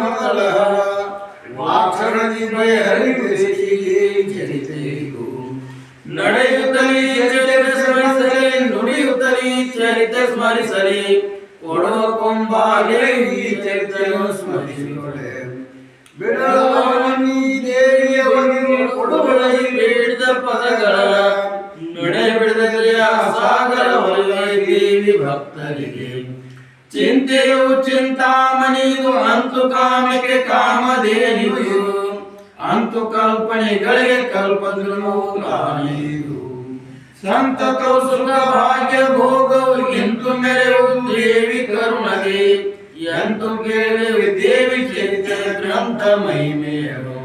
ಮೊದಲ ವಾಕ್ಷರದಿ ಬಯರಿಸಿಗೆ ಚರಿತೆಯು ನಡೆಯುತ್ತಲೇ ಚರಿತ ಸ್ಮರಿಸಲಿ ನುಡಿಯುತ್ತಲೇ ಚರಿತ ಸ್ಮರಿಸಲಿ ಕೊಡೋ ಕೊಂಬಾಗೆ ಈ ಚರಿತೆಯನ್ನು ಸ್ಮರಿಸಿಕೊಳ್ಳೆ ಬಿಡಲವನಿ ದೇವಿಯ ಒಂದು ಕೊಡುಗಳಲ್ಲಿ ಬೇಡಿದ ಪದಗಳ ಭಕ್ತರಿಗೆ ಚಿಂತೆಯು ಚಿಂತಾಮಣಿದು ಅಂತು ಕಾಮಕ್ಕೆ ಕಾಮಧೇನಿದು ಅಂತು ಕಲ್ಪನೆಗಳಿಗೆ ಕಲ್ಪದ್ರು ಕಾಣಿದು ಸಂತತವು ಸುಖ ಭಾಗ್ಯ ಭೋಗವು ಎಂತು ಮೆರೆವು ದೇವಿ ಕರುಣಗೆ ಎಂತು ಕೇಳುವೆ ದೇವಿ ಚರಿತ್ರೆ ಗ್ರಂಥ ಮಹಿಮೆಯರು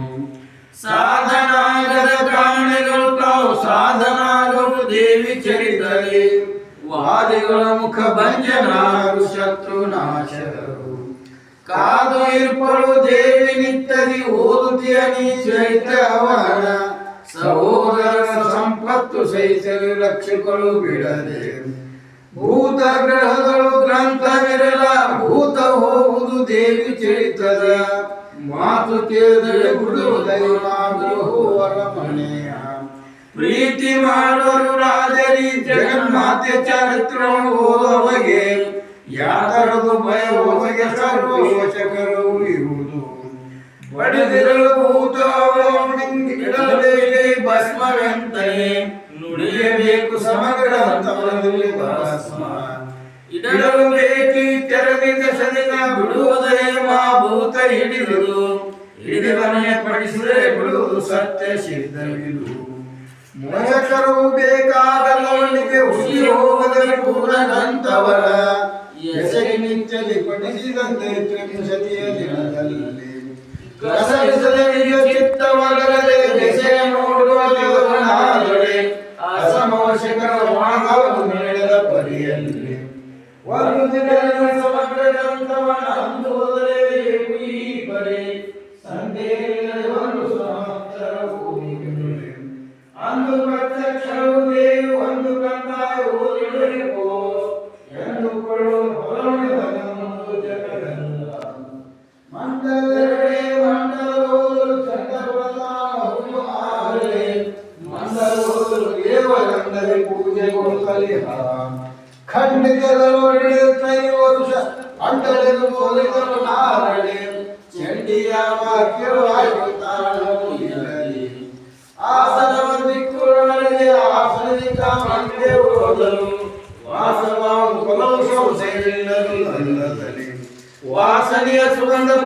ಸಾಧನಾಗದ ಪ್ರಾಣಿಗಳು ತಾವು ಸಾಧನಾಗವು ದೇವಿ ಚರಿತರೆ ವಾದಿಗಳ ಮುಖ ಭಂಜನಾರು ಶತ್ರು ನಾಶರು. ಕಾದು ಇರ್ಪಳು ದೇವಿ ನಿತ್ತದಿ ಓದುತ್ತಿಯ ನೀ ಚೈತ ಅವನ. ಸಹೋದರ ಸಂಪತ್ತು ಸಹಿಸಲು ರಕ್ಷಕರು ಬಿಡದೆ. ಭೂತ ಗ್ರಹಗಳು ಗ್ರಂಥವಿರಲ, ಭೂತ ಹೋಗುವುದು ದೇವಿ ಚರಿತದ ಮಾತು ಕೇಳಿದರೆ ಬಿಡುವುದೈ ಮಾಡುವರ ಮನೆಯ ಪ್ರೀತಿ ಮಾಡೋರು ರಾಜರಿ, ಜಗನ್ಮಾತೆ ಚರಿತ್ರವನ್ನು ಓದುವಗೆ ಯಾತರದು ಭಯ ಒಮಗೆ ಸರ್ವೋಷಕರು ಇರುವುದು. ಬಡದಿರಲು ಭೂತ ಇಡಬೇಕೆ ಭಸ್ಮವೆಂತಲೇ ನುಡಿಯಬೇಕು ಸಮಗ್ರ ಹಂತದಲ್ಲಿ ಭಸ್ಮ. ಇಡಲು ಬೇಕಿ ತೆರದಿದ ಸದಿನ ಬಿಡುವುದೇ ಮಾ ಭೂತ ಹಿಡಿದು. ಹಿಡಿದವನೇ ಪಡಿಸಿದರೆ ಬಿಡುವುದು ಸತ್ಯ ಸಿದ್ಧವಿದು ಮೋಸಕರು ಬೇಕಾದಲ್ಲವನಿಗೆ ಹುಸಿ ಹೋಗದೆ ಪೂರ್ಣನಂತವರ ಎಸಗಿ ನಿತ್ಯದಿ ಪಡಿಸಿದಂತೆ ತ್ರಿಪುಷತಿಯ ದಿನದಲ್ಲಿ. ಕಸರಿಸದೆ ನಿಜ ಚಿತ್ತವಲ್ಲದೆ ದೆಸೆಯ ನೋಡುವ ದೇವನಾದೊಡೆ ಅಸಮವಶಕರ ಮಾನವನು ನಡೆದ ಪರಿಯಲ್ಲಿ ಒಂದು ದಿನ ಸಮಗ್ರ ಗ್ರಂಥವನ್ನು ಅಂದು ಅಂದು ಪ್ರತ್ಯಕ್ಷವು ದೇವು ಒಂದು ಕಂದಾಯ ಓದಿಡಬೇಕು ಎಂದುಕೊಳ್ಳುವ ಹೊರಣಿದನು ಜಗವೆಲ್ಲ ಮಂಡಲರಡೆ ಮಂಡಲೋರು ಚಂದ್ರಪ್ರಧಾನ ಆಗಲೇ ಮಂಡಲೋರು ದೇವರಂದರೆ ಪೂಜೆ ಕೊಡುತ್ತಲಿಹ ಖಂಡಿತದರೊಡೆ ಕೈ ವರುಷ ಅಂಡಲೆದು ಬೋಲಿದರು ನಾರಡೆ ಚಂಡಿಯ ವಾಕ್ಯರು ಆಯುತ್ತಾಳವು വാസനീയ സുഗന്ധ